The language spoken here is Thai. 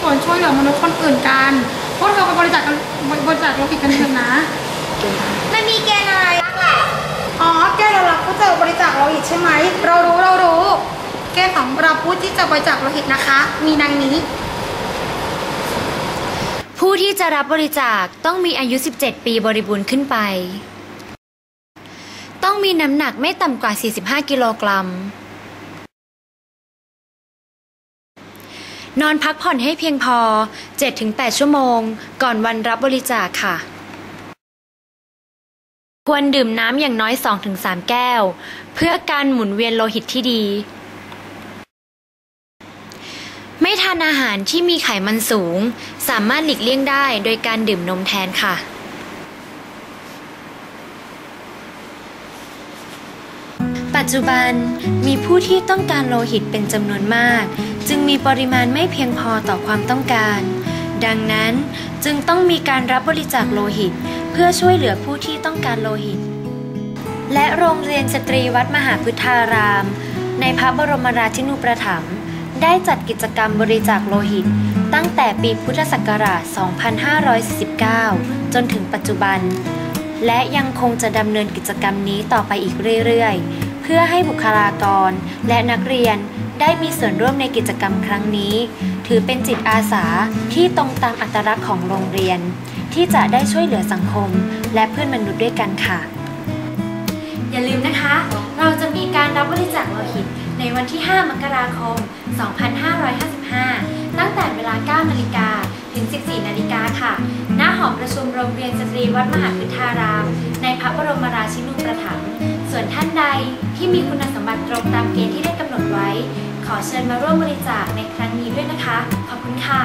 ส่วนช่วยเหลือมนุษย์คนอื่นกันพวกเธอไปบริจาคกันบริจาคโลหิตกันเถอะนะ มันมีเกณฑ์อะไรบ้างล่ะอ๋อแก้วเรารับผู้จะบริจาคโลหิตใช่ไหม เรารู้เรารู้แก้วสำหรับผู้ที่จะบริจาคโลหิตนะคะ มีดังนี้ ผู้ที่จะรับบริจาคต้องมีอายุ 17 ปีบริบูรณ์ขึ้นไป ต้องมีน้ำหนักไม่ต่ำกว่า 45 กิโลกรัม นอนพักผ่อนให้เพียงพอ 7-8 ชั่วโมง ก่อนวันรับบริจาคค่ะ ควรดื่มน้ำอย่างน้อย 2-3 แก้ว เพื่อการหมุนเวียนโลหิตที่ดี ไม่ทานอาหารที่มีไขมันสูง สามารถหลีกเลี่ยงได้โดยการดื่มนมแทนค่ะปัจจุบันมีผู้ที่ต้องการโลหิตเป็นจำนวนมาก จึงมีปริมาณไม่เพียงพอต่อความต้องการ ดังนั้นจึงต้องมีการรับบริจาคโลหิต เพื่อช่วยเหลือผู้ที่ต้องการโลหิต และโรงเรียนสตรีวัดมหาพุทธาราม ในพระบรมราชินูปถัมภ์ได้จัดกิจกรรมบริจาคโลหิต ตั้งแต่ปีพุทธศักราช 2549 จนถึงปัจจุบัน และยังคงจะดำเนินกิจกรรมนี้ต่อไปอีกเรื่อย ๆ เพื่อให้บุคลากรและนักเรียน ได้มีส่วนร่วมในกิจกรรมครั้งนี้ ถือเป็นจิตอาสาที่ตรงตามอัตลักษณ์ของโรงเรียน ที่จะได้ช่วยเหลือสังคม และเพื่อนมนุษย์ด้วยกันค่ะ อย่าลืมนะคะ เราจะมีการรับบริจาคโลหิตในวันที่ 5 มกราคม 2555 ตั้งแต่เวลา 9 นาฬิกา ถึง 14 นาฬิกาค่ะ ณ หอประชุมโรงเรียนสตรีวัดมหาพุทธาราม ในพระบรมราชินูปถัมภ์ ส่วนท่านใดที่มีคุณสมบัติตรงตาม ขอเชิญมาร่วมบริจาคในครั้งนี้ด้วยนะคะ ขอบคุณค่ะ